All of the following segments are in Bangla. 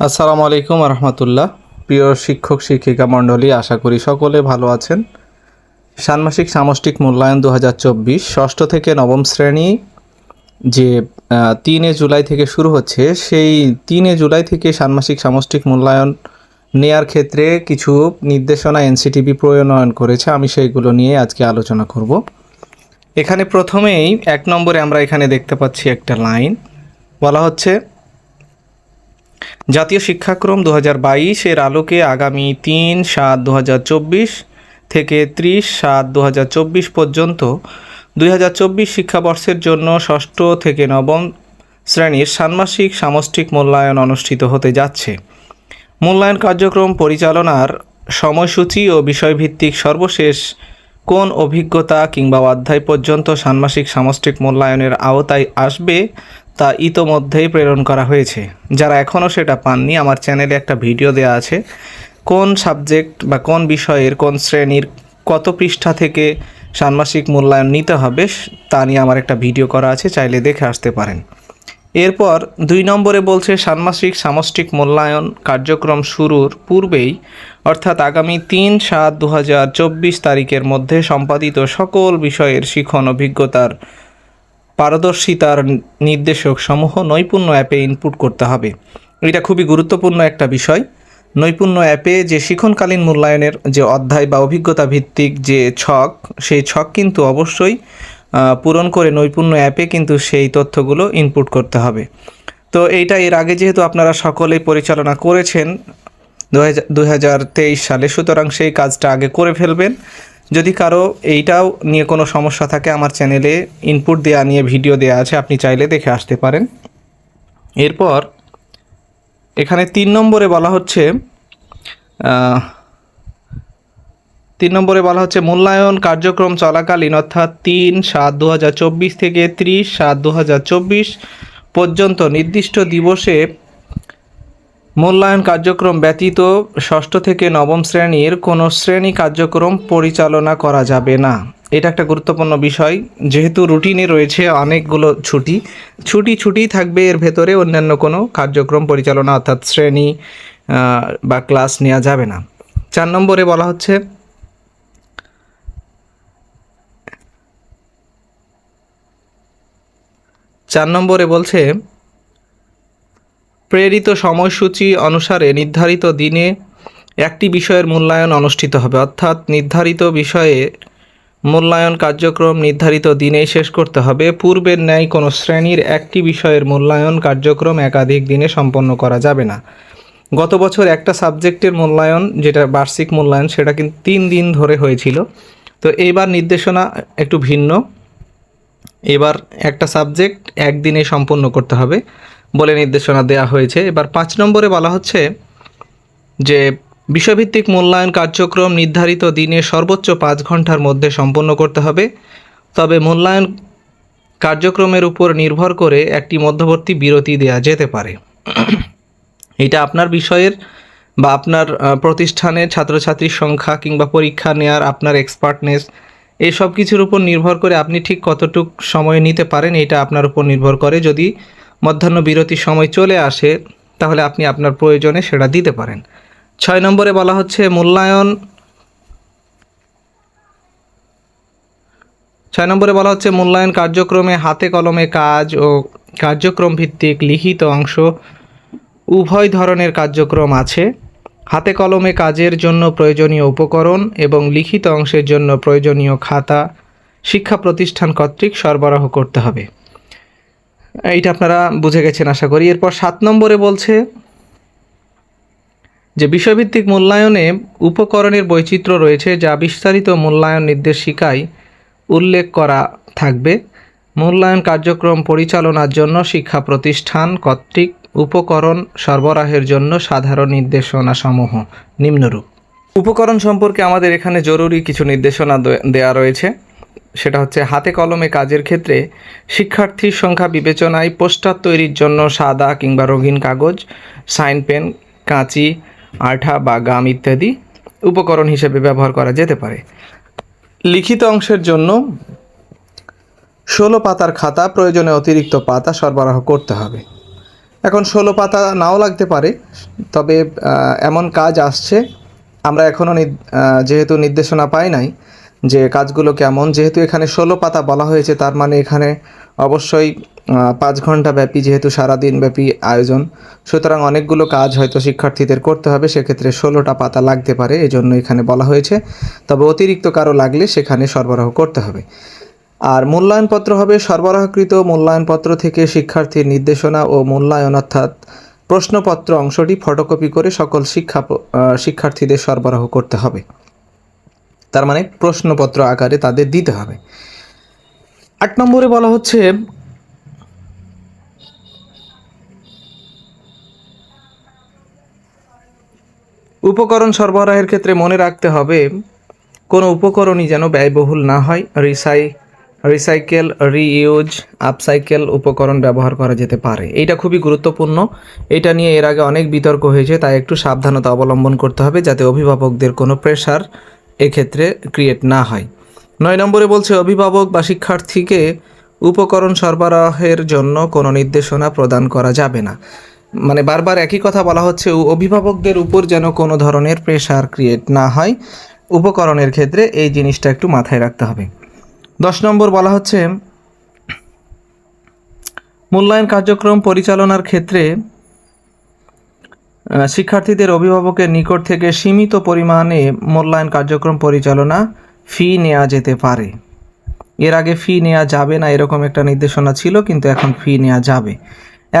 আসসালামু আলাইকুম রহমতুল্লাহ প্রিয় শিক্ষক, শিক্ষিকা মণ্ডলী, আশা করি সকলে ভালো আছেন। ষান্মাসিক সামষ্টিক মূল্যায়ন দু হাজার চব্বিশ ষষ্ঠ থেকে নবম শ্রেণি যে তিনে জুলাই থেকে শুরু হচ্ছে, সেই তিনে জুলাই থেকে ষান্মাসিক সামষ্টিক মূল্যায়ন নেয়ার ক্ষেত্রে কিছু নির্দেশনা এনসিটিভি প্রণয়ন করেছে। আমি সেইগুলো নিয়ে আজকে আলোচনা করব। এখানে প্রথমেই এক নম্বরে আমরা এখানে দেখতে পাচ্ছি একটা লাইন। বলা হচ্ছে জাতীয় শিক্ষাক্রম দু হাজার এর আলোকে আগামী তিন সাত দু থেকে ত্রিশ সাত দু পর্যন্ত দুই হাজার চব্বিশ শিক্ষাবর্ষের জন্য ষষ্ঠ থেকে নবম শ্রেণির ষান্মাসিক সামষ্টিক মূল্যায়ন অনুষ্ঠিত হতে যাচ্ছে। মূল্যায়ন কার্যক্রম পরিচালনার সময়সূচি ও বিষয়ভিত্তিক সর্বশেষ কোন অভিজ্ঞতা কিংবা অধ্যায় পর্যন্ত ষান্মাসিক সামষ্টিক মূল্যায়নের আওতায় আসবে তা ইতোমধ্যেই প্রেরণ করা হয়েছে। যারা এখনও সেটা পাননি, আমার চ্যানেলে একটা ভিডিও দেওয়া আছে, কোন সাবজেক্ট বা কোন বিষয়ের, কোন শ্রেণির কত পৃষ্ঠা থেকে ষান্মাসিক মূল্যায়ন নিতে হবে, তা নিয়ে আমার একটা ভিডিও করা আছে, চাইলে দেখে আসতে পারেন। এরপর দুই নম্বরে বলছে, ষান্মাসিক সামষ্টিক মূল্যায়ন কার্যক্রম শুরুর পূর্বেই, অর্থাৎ আগামী তিন সাত দু তারিখের মধ্যে সম্পাদিত সকল বিষয়ের শিখন অভিজ্ঞতার পারদর্শিতার নির্দেশক সমূহ নৈপুণ্য অ্যাপে ইনপুট করতে হবে। এটা খুবই গুরুত্বপূর্ণ একটা বিষয়। নৈপুণ্য অ্যাপে যে শিখনকালীন মূল্যায়নের যে অধ্যায় বা অভিজ্ঞতা ভিত্তিক যে ছক, সেই ছক কিন্তু অবশ্যই পূরণ করে নৈপুণ্য অ্যাপে কিন্তু সেই তথ্যগুলো ইনপুট করতে হবে। তো এইটা এর আগে যেহেতু আপনারা সকলেই পরিচালনা করেছেন দু হাজার তেইশ সালে, সুতরাং সেই কাজটা আগে করে ফেলবেন। যদি কারও এইটাও নিয়ে কোনো সমস্যা থাকে, আমার চ্যানেলে ইনপুট দেওয়া নিয়ে ভিডিও দেওয়া আছে, আপনি চাইলে দেখে আসতে পারেন। এরপর এখানে তিন নম্বরে বলা হচ্ছে তিন নম্বরে বলা হচ্ছে, মূল্যায়ন কার্যক্রম চলাকালীন অর্থাৎ তিন সাত দু থেকে ত্রিশ সাত দু পর্যন্ত নির্দিষ্ট দিবসে মূল্যায়ন কার্যক্রম ব্যতীত ষষ্ঠ থেকে নবম শ্রেণির কোনো শ্রেণি কার্যক্রম পরিচালনা করা যাবে না। এটা একটা গুরুত্বপূর্ণ বিষয়। যেহেতু রুটিনে রয়েছে অনেকগুলো ছুটি ছুটি ছুটি থাকবে এর ভেতরে অন্যান্য কোনো কার্যক্রম পরিচালনা অর্থাৎ শ্রেণি বা ক্লাস নেওয়া যাবে না। চার নম্বরে বলা হচ্ছে, চার নম্বরে বলছে প্রেরিত সময়সূচি অনুসারে নির্ধারিত দিনে একটি বিষয়ের মূল্যায়ন অনুষ্ঠিত হবে। অর্থাৎ নির্ধারিত বিষয়ে মূল্যায়ন কার্যক্রম নির্ধারিত দিনেই শেষ করতে হবে। পূর্বের ন্যায় কোনো শ্রেণির একটি বিষয়ের মূল্যায়ন কার্যক্রম একাধিক দিনে সম্পন্ন করা যাবে না। গত বছর একটা সাবজেক্টের মূল্যায়ন, যেটা বার্ষিক মূল্যায়ন, সেটা কিন্তু তিন দিন ধরে হয়েছিল। তো এইবার নির্দেশনা একটু ভিন্ন। এবার একটা সাবজেক্ট একদিনে সম্পন্ন করতে হবে। বলে নির্দেশনা দেওয়া হয়েছে। এবার পাঁচ নম্বরে বলা হচ্ছে যে, বিষয়ভিত্তিক মূল্যায়ন কার্যক্রম নির্ধারিত দিনে সর্বোচ্চ পাঁচ ঘণ্টার মধ্যে সম্পন্ন করতে হবে। তবে মূল্যায়ন কার্যক্রমের উপর নির্ভর করে একটি মধ্যবর্তী বিরতি দেওয়া যেতে পারে। এটা আপনার বিষয়ের বা আপনার প্রতিষ্ঠানের ছাত্রছাত্রীর সংখ্যা কিংবা পরীক্ষা নেওয়ার আপনার এক্সপার্টনেস এই সব কিছুর উপর নির্ভর করে আপনি ঠিক কতটুক সময় নিতে পারেন, এটা আপনার উপর নির্ভর করে। যদি মধ্যাহ্ন বিরতির সময় চলে আসে, তাহলে আপনি আপনার প্রয়োজনে সেটা দিতে পারেন। ছয় নম্বরে বলা হচ্ছে মূল্যায়ন। ছয় নম্বরে বলা হচ্ছে মূল্যায়ন কার্যক্রমে হাতে কলমে কাজ ও কার্যক্রম ভিত্তিক লিখিত অংশ উভয় ধরনের কার্যক্রম আছে। হাতে কলমে কাজের জন্য প্রয়োজনীয় উপকরণ এবং লিখিত অংশের জন্য প্রয়োজনীয় খাতা, শিক্ষা প্রতিষ্ঠান কর্তৃক সরবরাহ করতে হবে। এইটা আপনারা বুঝে গেছেন, আশা করি। এরপর সাত নম্বরে বলছে যে, বিষয়ভিত্তিক মূল্যায়নে উপকরণের বৈচিত্র্য রয়েছে যা বিস্তারিত মূল্যায়ন নির্দেশিকায় উল্লেখ করা থাকবে। মূল্যায়ন কার্যক্রম পরিচালনার জন্য শিক্ষা প্রতিষ্ঠান কর্তৃক উপকরণ সরবরাহের জন্য সাধারণ নির্দেশনাসমূহ। নিম্নরূপ। উপকরণ সম্পর্কে আমাদের এখানে জরুরি কিছু নির্দেশনা দেয়া রয়েছে। সেটা হচ্ছে হাতে কলমে কাজের ক্ষেত্রে শিক্ষার্থীর সংখ্যা বিবেচনায় পোস্টার তৈরির জন্য সাদা কিংবা রঙিন কাগজ, সাইন পেন, কাঁচি, আঠা বা গাম ইত্যাদি উপকরণ হিসেবে ব্যবহার করা যেতে পারে। লিখিত অংশের জন্য ষোলো পাতার খাতা, প্রয়োজনে অতিরিক্ত পাতা সরবরাহ করতে হবে। এখন ষোলো পাতা নাও লাগতে পারে, তবে এমন কাজ আসছে। আমরা এখনও যেহেতু নির্দেশনা পাই নাই যে কাজগুলো কেমন। যেহেতু এখানে ষোলো পাতা বলা হয়েছে, তার মানে এখানে অবশ্যই পাঁচ ঘণ্টা ব্যাপী যেহেতু সারাদিন ব্যাপী আয়োজন। সুতরাং অনেকগুলো কাজ হয়তো শিক্ষার্থীদের করতে হবে, সেক্ষেত্রে ষোলোটা পাতা লাগতে পারে এই জন্য এখানে বলা হয়েছে। তবে অতিরিক্ত কারও লাগলে সেখানে সরবরাহ করতে হবে। আর মূল্যায়নপত্র হবে সরবরাহকৃত মূল্যায়নপত্র থেকে শিক্ষার্থীর নির্দেশনা ও মূল্যায়ন, অর্থাৎ প্রশ্নপত্র অংশটি ফটোকপি করে সকল শিক্ষা শিক্ষার্থীদের সরবরাহ করতে হবে। তার মানে প্রশ্নপত্র আকারে তাদের দিতে হবে। আট নম্বরে বলা হচ্ছে, উপকরণ সরবরাহের ক্ষেত্রে মনে রাখতে হবে, কোনো উপকরণই যেন ব্যয়বহুল না হয়। রিসাই, রিসাইকেল, রিইউজ, আপসাইকেল উপকরণ ব্যবহার করা যেতে পারে। এটা খুবই গুরুত্বপূর্ণ। এটা নিয়ে এর আগে অনেক বিতর্ক হয়েছে, তাই একটু সাবধানতা অবলম্বন করতে হবে, যাতে অভিভাবকদের কোনো প্রেশার এক্ষেত্রে ক্রিয়েট না হয়। নয় নম্বরে বলছে, অভিভাবক বা শিক্ষার্থীকে উপকরণ সরবরাহের জন্য কোনো নির্দেশনা প্রদান করা যাবে না। মানে বারবার একই কথা বলা হচ্ছে অভিভাবকদের উপর যেন কোনো ধরনের প্রেশার ক্রিয়েট না হয়। উপকরণের ক্ষেত্রে এই জিনিসটা একটু মাথায় রাখতে হবে। দশ নম্বর বলা হচ্ছে, মূল্যায়ন কার্যক্রম পরিচালনার ক্ষেত্রে শিক্ষার্থীদের অভিভাবকের নিকট থেকে সীমিত পরিমাণে মূল্যায়ন কার্যক্রম পরিচালনা ফি নেওয়া যেতে পারে। এর আগে ফি নেওয়া যাবে না এরকম একটা নির্দেশনা ছিল, কিন্তু এখন ফি নেওয়া যাবে।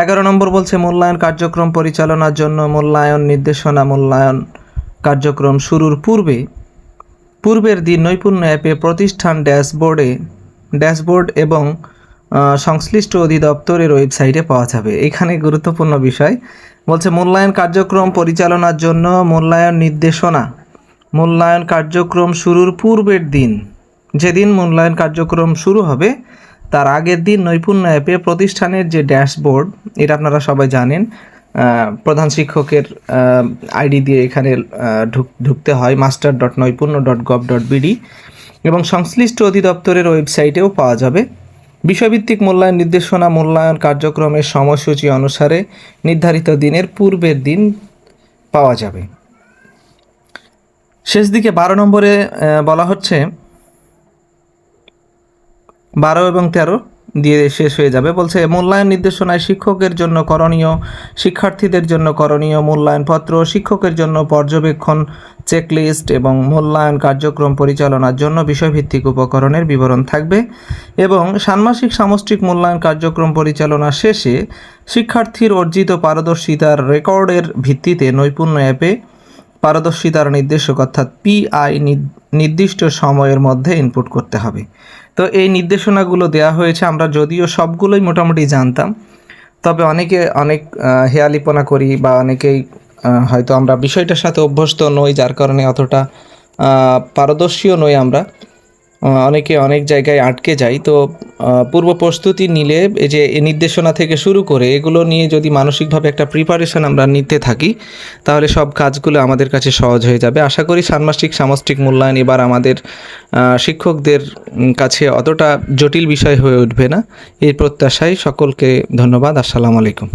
এগারো নম্বর বলছে, মূল্যায়ন কার্যক্রম পরিচালনার জন্য মূল্যায়ন নির্দেশনা, মূল্যায়ন কার্যক্রম শুরুর পূর্বে, পূর্বের দিন নৈপুণ্য অ্যাপে প্রতিষ্ঠান ড্যাশবোর্ডে, ড্যাশবোর্ড এবং সংশ্লিষ্ট অধিদপ্তরের ওয়েবসাইটে পাওয়া যাবে। এখানে গুরুত্বপূর্ণ বিষয় বলছে, মূল্যায়ন কার্যক্রম পরিচালনার জন্য মূল্যায়ন নির্দেশনা। মূল্যায়ন কার্যক্রম শুরুর পূর্বের দিন। যেদিন মূল্যায়ন কার্যক্রম শুরু হবে, তার আগের দিন নৈপুণ্য অ্যাপে প্রতিষ্ঠানের যে ড্যাশবোর্ড, এটা আপনারা সবাই জানেন প্রধান শিক্ষকের আইডি দিয়ে এখানে ঢুক- ঢুকতে হয় master dot Naipunya dot gov dot BD এবং সংশ্লিষ্ট অধিদপ্তরের ওয়েবসাইটেও পাওয়া যাবে। বিষয়ভিত্তিক মূল্যায়ন নির্দেশনা মূল্যায়ন কার্যক্রমের সময়সূচি অনুসারে নির্ধারিত দিনের পূর্বের দিন পাওয়া যাবে। শেষ দিকে বারো নম্বরে বলা হচ্ছে, বারো এবং তেরো দিয়ে শেষ হয়ে যাবে। বলছে, মূল্যায়ন নির্দেশনায় শিক্ষকের জন্য করণীয়, শিক্ষার্থীদের জন্য করণীয় মূল্যায়নপত্র শিক্ষকের জন্য পর্যবেক্ষণ চেকলিস্ট এবং মূল্যায়ন কার্যক্রম পরিচালনার জন্য বিষয়ভিত্তিক উপকরণের বিবরণ থাকবে এবং ষান্মাসিক সামষ্টিক মূল্যায়ন কার্যক্রম পরিচালনা শেষে শিক্ষার্থীর অর্জিত পারদর্শিতার রেকর্ডের ভিত্তিতে নৈপুণ্য অ্যাপে পারদর্শিতার নির্দেশক অর্থাৎ পিআই নির্দিষ্ট সময়ের মধ্যে ইনপুট করতে হবে। তো এই নির্দেশনাগুলো দেওয়া হয়েছে, আমরা যদিও সবগুলোই মোটামুটি জানতাম, তবে অনেকে, অনেক হেয়ালিপনা করি বা অনেকেই হয়তো আমরা বিষয়টার সাথে অভ্যস্ত নই, যার কারণে অতটা পারদর্শীও নই আমরা। অনেকে অনেক জায়গায় আটকে যায়। তো পূর্ব প্রস্তুতি নিলে এই যে নির্দেশনা থেকে শুরু করে এগুলো নিয়ে যদি মানসিকভাবে একটা প্রিপারেশন আমরা নিতে থাকি, তাহলে সব কাজগুলো আমাদের কাছে সহজ হয়ে যাবে। আশা করি ষান্মাসিক সামষ্টিক মূল্যায়ন এবার আমাদের শিক্ষকদের কাছে অতটা জটিল বিষয় হয়ে উঠবে না। এই প্রত্যাশায় সকলকে ধন্যবাদ। আসসালামু আলাইকুম।